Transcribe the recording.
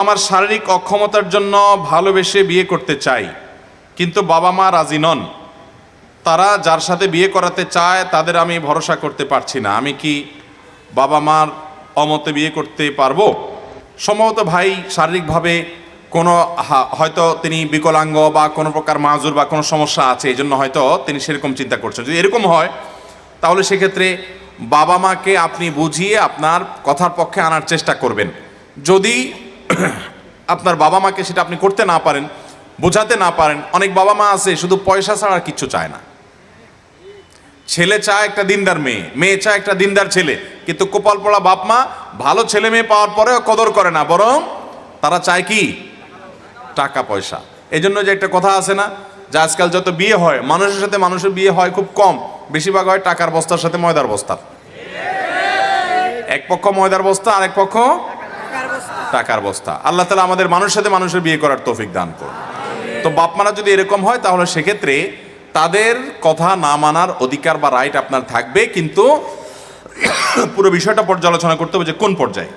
আমার শারীরিক অক্ষমতার জন্য ভালোবেসে বিয়ে করতে চাই। কিন্তু বাবা মা রাজি নন। তারা যার সাথে বিয়ে করাতে চায়, তাদের আমি ভরসা করতে পারছি না। আমি কি বাবা মার অমতে বিয়ে করতে পারব? সম্ভবত ভাই শারীরিকভাবে কোনো হয়তো তিনি বিকলাঙ্গ বা কোনো প্রকার মাজুর বা কোনো সমস্যা আছে এই জন্য হয়তো তিনি সেরকম চিন্তা করছেন। যদি এরকম হয়, তাহলে সেক্ষেত্রে বাবা মাকে আপনি বুঝিয়ে আপনার কথার পক্ষে আনার চেষ্টা করবেন। যদি আপনার বাবা মাকে সেটা আপনি করতে না পারেন, বোঝাতে না পারেন, অনেক বাবা মা আছে, শুধু পয়সা ছাড়া কিচ্ছু চায় না। ছেলে চায় একটা দিনদার মেয়ে মেয়ে চায় একটা দিনদার ছেলে, কিন্তু কোপাল পড়া বাপ মা ভালো ছেলে মেয়ে পাওয়ার পরেও কদর করে না, বরং তারা চায় কি? টাকা, পয়সা। এই জন্য যে একটা কথা আছে না, যে আজকাল যত বিয়ে হয়, মানুষের সাথে মানুষের বিয়ে হয় খুব কম, বেশিরভাগ হয় টাকার বস্তার সাথে ময়দার বস্তার। এক পক্ষ ময়দার বস্তা আর এক পক্ষ টাকার অবস্থা আল্লাহ তালা আমাদের মানুষের সাথে মানুষের বিয়ে করার তৌফিক দান করুন। তো বাপমারা যদি এরকম হয়, তাহলে সেক্ষেত্রে তাদের কথা না মানার অধিকার বা রাইট আপনার থাকবে, কিন্তু পুরো বিষয়টা পর্যালোচনা করতে হবে যে কোন পর্যায়ে।